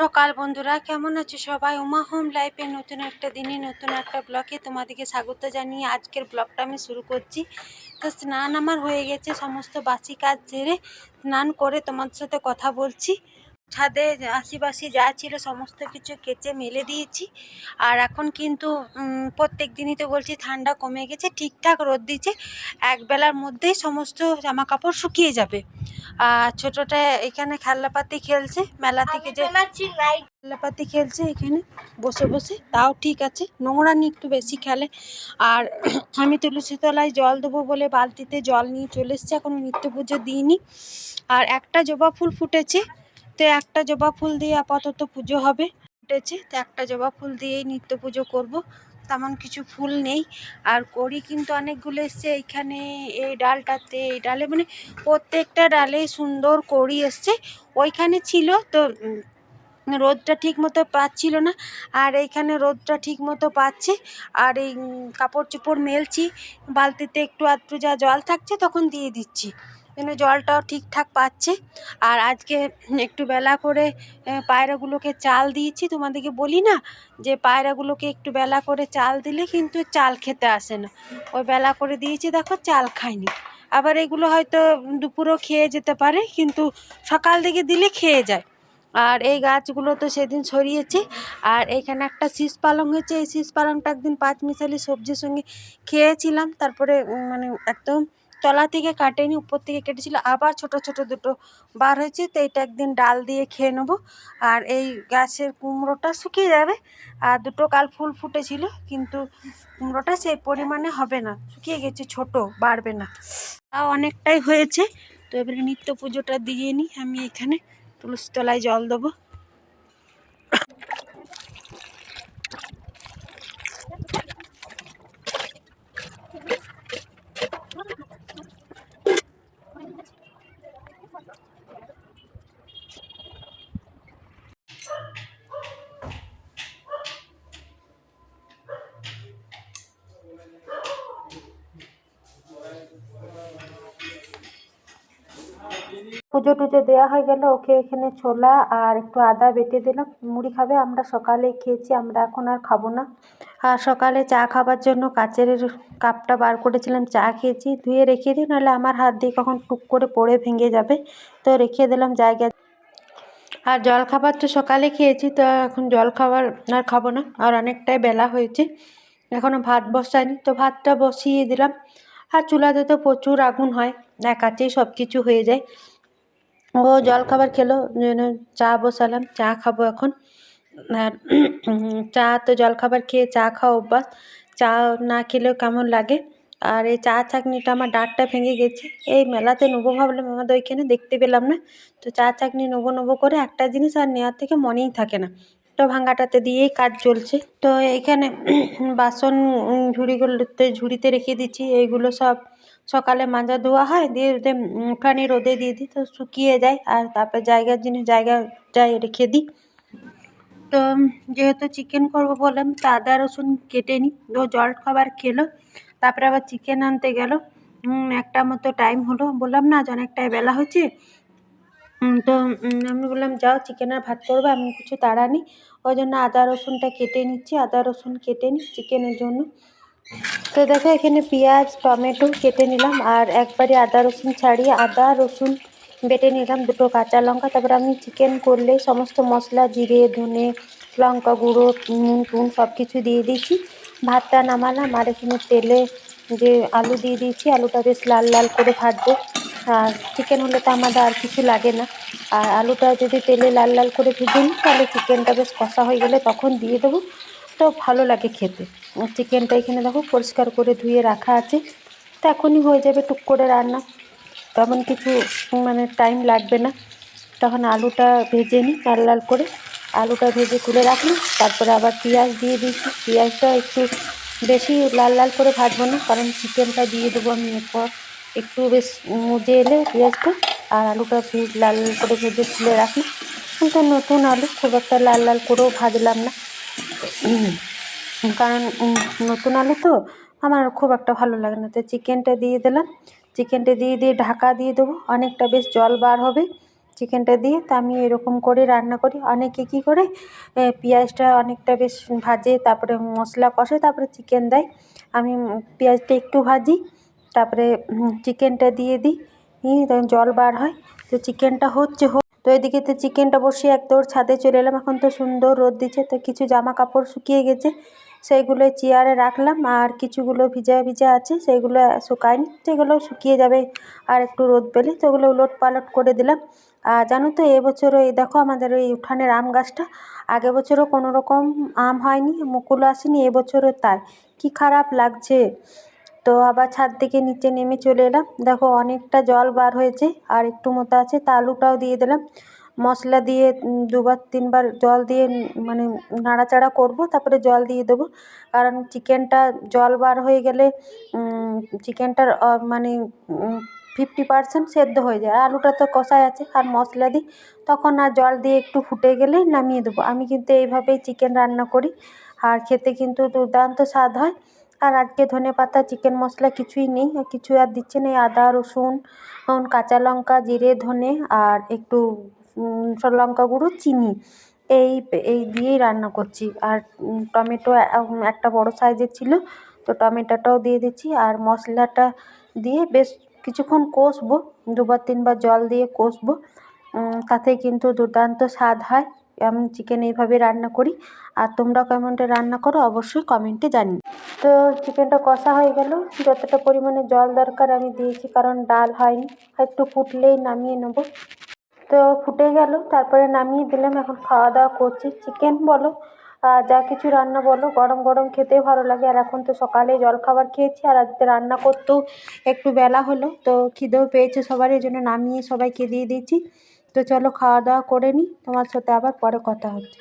সকাল বন্ধুরা, কেমন আছো সবাই? উমা হোম লাইফের নতুন একটা দিনে, নতুন একটা ব্লকে তোমাদেরকে স্বাগত জানিয়ে আজকের ব্লকটা আমি শুরু করছি। তো স্নান আমার হয়ে গেছে, সমস্ত বাসি কাজ ছেড়ে স্নান করে তোমাদের সাথে কথা বলছি। ছাদে আশিবাসি যা ছিল সমস্ত কিছু কেচে মেলে দিয়েছি। আর এখন কিন্তু প্রত্যেক দিনই তো বলছি ঠান্ডা কমে গেছে ঠিকঠাক রোদ দিচ্ছে একবেলার মধ্যেই সমস্ত জামা কাপড় শুকিয়ে যাবে। আর ছোটটা এখানে খেলনাপাতি খেলছে মেলা থেকে যে খেলনাপাতি খেলছে এখানে বসে বসে তাও ঠিক আছে নোংরা নিয়ে একটু বেশি খেলে। আর আমি তুলসী তলায় জল দেবো বলে বালতিতে জল নিয়ে চলে এসছে এখনও নিত্য পুজো দিইনি। আর একটা জবা ফুল ফুটেছে তো একটা জবা ফুল দিয়ে আপাতত পুজো হবে উঠেছে তো একটা জবা ফুল দিয়েই নিত্য পুজো করব। তেমন কিছু ফুল নেই। আর কড়ি কিন্তু অনেকগুলো এসছে। এইখানে এই ডালটাতে, এই ডালে মানে প্রত্যেকটা ডালে সুন্দর কড়ি এসছে। ওইখানে ছিল তো রোদটা ঠিক মতো পাচ্ছিল না। আর এইখানে রোদটা ঠিক মতো পাচ্ছে। আর এই কাপড় চোপড় মেলছি। বালতিতে একটু আধটু যা জল থাকছে তখন দিয়ে দিচ্ছি। যেন জলটাও ঠিকঠাক পাচ্ছে। আর আজকে একটু বেলা করে পায়রাগুলোকে চাল দিয়েছি। তোমাদেরকে বলি না যে পায়রাগুলোকে একটু বেলা করে চাল দিলে কিন্তু চাল খেতে আসে না। ওই বেলা করে দিয়েছি, দেখো চাল খায়নি আবার এগুলো হয়তো দুপুরও খেয়ে যেতে পারে, কিন্তু সকাল দিকে দিলে খেয়ে যায়। আর এই গাছগুলো তো সেদিন সরিয়েছে আর এখানে একটা শীষ পালং হয়েছে। এই শীষ পালংটা একদিন পাঁচ মিশালি সবজির সঙ্গে খেয়েছিলাম। তারপরে মানে একদম তলা থেকে কাটেনি, উপর থেকে কেটেছিল, আবার ছোট ছোট দুটো বার হয়েছে, তো এটা একদিন ডাল দিয়ে খেয়ে নেব। আর এই গাছের কুমড়োটা শুকিয়ে যাবে, আর দুটো কাল ফুল ফুটেছিল, কিন্তু কুমড়োটা সেই পরিমাণে হবে না, শুকিয়ে গেছে, ছোট, বাড়বে না। তাও অনেকটাই হয়েছে, তো এবারে নিত্য পুজোটা দিয়ে নিই, আমি এখানে তুলসী তলায় জল দেবো। পুজো টুজো দেওয়া হয়ে গেল, ওকে এখানে ছোলা আর একটু আদা বেটে দিলাম। মুড়ি খাবে, আমরা সকালে খেয়েছি, আমরা এখন আর খাব না। আর সকালে চা খাবার জন্য কাচের কাপটা বার করেছিলাম, চা খেয়েছি। ধুয়ে রেখে দিই নাহলে আমার হাত দিয়ে কখন টুক করে পড়ে ভেঙে যাবে। তো রেখে দিলাম জায়গা। আর জল খাবার তো সকালে খেয়েছি, তো এখন জল খাবার আর খাব না। আর অনেকটাই বেলা হয়েছে এখনও ভাত বসায়নি তো ভাতটা বসিয়ে দিলাম। আর চুলাতে তো প্রচুর আগুন হয়, এক কাছেই সব কিছু হয়ে যায়। ও জল খাবার খেলো চা বসালাম, চা খাব এখন। আর চা তো জল খাবার খেয়ে চা খাওয়া অভ্যাস, চা না খেলেও কেমন লাগে? আর এই চা চাকনিটা আমার ডাঁটটা ভেঙে গেছে, এই মেলাতে নেব ভাবলাম, আমাদের ওইখানে দেখতে পেলাম না। তো চা চাকনি নেব নেব করে একটা জিনিস আর নেওয়ার থেকে মনেই থাকে না। তো ভাঙাটাতে দিয়েই কাজ চলছে। তো এইখানে বাসন ঝুড়িগুলোতে, ঝুড়িতে রেখে দিচ্ছি, এইগুলো সব সকালে মাজা ধোয়া হয়, দিয়ে ওদের উঠানে রোদে দিয়ে দিই, তো শুকিয়ে যায়, আর তারপর জায়গার জিনিস জায়গায় রেখে দিই। তো যেহেতু চিকেন করব বললাম, তো আদা রসুন কেটে নিই ও জল খাবার খেলো, তারপরে আবার চিকেন আনতে গেল। একটা মতো টাইম হলো, বললাম না, আজ অনেকটাই বেলা হচ্ছে। তো আমি বললাম, যাও চিকেন আর ভাত করবে, আমি কিছু তাড়া নেই, ওই জন্য আদা রসুনটা কেটে নিচ্ছি, আদা রসুন কেটে নিই চিকেনের জন্য। তো দেখো, এখানে পেঁয়াজ, টমেটো কেটে নিলাম আর একবারে আদা, রসুন ছাড়িয়ে আদা, রসুন বেটে নিলাম দুটো কাঁচা লঙ্কা। তারপরে আমি চিকেন করলে সমস্ত মশলা, জিরে, ধনে, লঙ্কা গুঁড়ো, নুন, টুন সব কিছু দিয়ে দিয়েছি। ভাতটা নামালাম আর এখানে তেলে যে আলু দিয়ে দিয়েছি, আলুটা বেশ লাল লাল করে ভাজবো। আর চিকেন হলে তো আমাদের আর কিছু লাগে না। আর আলুটা যদি তেলে লাল লাল করে ভেজে নিই, তাহলে চিকেনটা বেশ কষা হয়ে গেলে তখন দিয়ে দেবো। তো ভালো লাগে খেতে। চিকেনটা এখানে দেখো পরিষ্কার করে ধুয়ে রাখা আছে। তো এখনই হয়ে যাবে টুক করে রান্না। তেমন কিছু মানে টাইম লাগবে না। তখন আলুটা ভেজে নিই লাল লাল করে। আলুটা ভেজে তুলে রাখলাম। তারপরে আবার পেঁয়াজ দিয়ে দিয়েছি। পেঁয়াজটা একটু বেশি লাল লাল করে ভাজবো না, কারণ চিকেনটা দিয়ে দেবো আমি এরপর। একটু বেশ মুজে এলে পেঁয়াজটা আর আলুটা বেশ লাল লাল করে ভেজে তুলে রাখি কিন্তু নতুন আলু খুব একটা লাল লাল করেও ভাজলাম না। কারণ নতুন আলু তো আমার খুব একটা ভালো লাগে না। তো চিকেনটা দিয়ে দিলাম। চিকেনটা দিয়ে দিয়ে ঢাকা দিয়ে দেবো। অনেকটা বেশ জল বার হবে চিকেনটা দিয়ে। তা আমি এরকম করে রান্না করি। অনেকে কী করে পেঁয়াজটা অনেকটা বেশ ভাজে, তারপরে মশলা কষে, তারপরে চিকেন দেয়। আমি পেঁয়াজটা একটু ভাজি, তারপরে চিকেনটা দিয়ে দিই। জল বার হয়। তো চিকেনটা হচ্ছে তো এদিকে তো চিকেনটা বসিয়ে এক দৌড় ছাদে চলে এলাম। এখন তো সুন্দর রোদ দিচ্ছে, তো কিছু জামা কাপড় শুকিয়ে গেছে। সেইগুলো চেয়ারে রাখলাম আর কিছুগুলো ভিজা ভিজা আছে, সেইগুলো শুকায়নি সেগুলো শুকিয়ে যাবে আর একটু রোদ পেলে তো ওগুলো ওলট পালট করে দিলাম। আর জানো তো, এবছরও এই দেখো আমাদের ওই উঠানের আম গাছটা, আগের বছরও কোনো রকম আম হয়নি, মুকুল আসেনি, এবছরও তাই। কী খারাপ লাগছে। তো আবার ছাদ থেকে নিচে নেমে চলে এলাম। দেখো অনেকটা জল বার হয়েছে আর একটু মতো আছে, তা আলুটাও দিয়ে দিলাম। মশলা দিয়ে দুবার তিনবার জল দিয়ে মানে নাড়াচাড়া করব, তারপরে জল দিয়ে দেবো। কারণ চিকেনটা জল বার হয়ে গেলে চিকেনটার মানে ফিফটি পার্সেন্ট সেদ্ধ হয়ে যায়। আলুটা তো কষাই আছে, আর মশলা দিই। তখন আর জল দিয়ে একটু ফুটে গেলেই নামিয়ে দেবো। আমি কিন্তু এইভাবেই চিকেন রান্না করি। আর খেতে কিন্তু দুর্দান্ত স্বাদ হয়। আর আজকে ধনে পাতা চিকেন মশলা কিছুই নেই কিছু আর দিচ্ছে না। আদা, রসুন কাঁচা লঙ্কা, জিরে, ধনে আর একটু লঙ্কা গুঁড়ো, চিনি এই এই দিয়েই রান্না করছি। আর টমেটো একটা বড় সাইজের ছিল, তো টমেটোটাও দিয়ে দিচ্ছি। আর মশলাটা দিয়ে বেশ কিছুক্ষণ কষবো, দুবার তিনবার জল দিয়ে কষবো। তাতে কিন্তু দুর্দান্ত স্বাদ হয়। আমি চিকেন এইভাবে রান্না করি, আর তোমরা কেমনটা রান্না করো অবশ্যই কমেন্টে জানি তো চিকেনটা কষা হয়ে গেল, যতটা পরিমাণে জল দরকার আমি দিয়েছি, কারণ ডাল হয়নি একটু ফুটলেই নামিয়ে নেব। তো ফুটে গেল, তারপরে নামিয়ে দিলাম, এখন খাওয়া দাওয়া করছি। চিকেন বলো যা কিছু রান্না বলো, গরম গরম খেতেই ভালো লাগে। আর এখন তো সকালে জলখাবার খেয়েছি, আর আজকে রান্না করতেও একটু বেলা হলো, তো খিদেও পেয়েছে সবারই এই জন্য নামিয়ে সবাইকে দিয়ে দিয়েছি। তো চলো খাওয়া দাওয়া করে নিই তোমার সাথে আবার পরে কথা হচ্ছে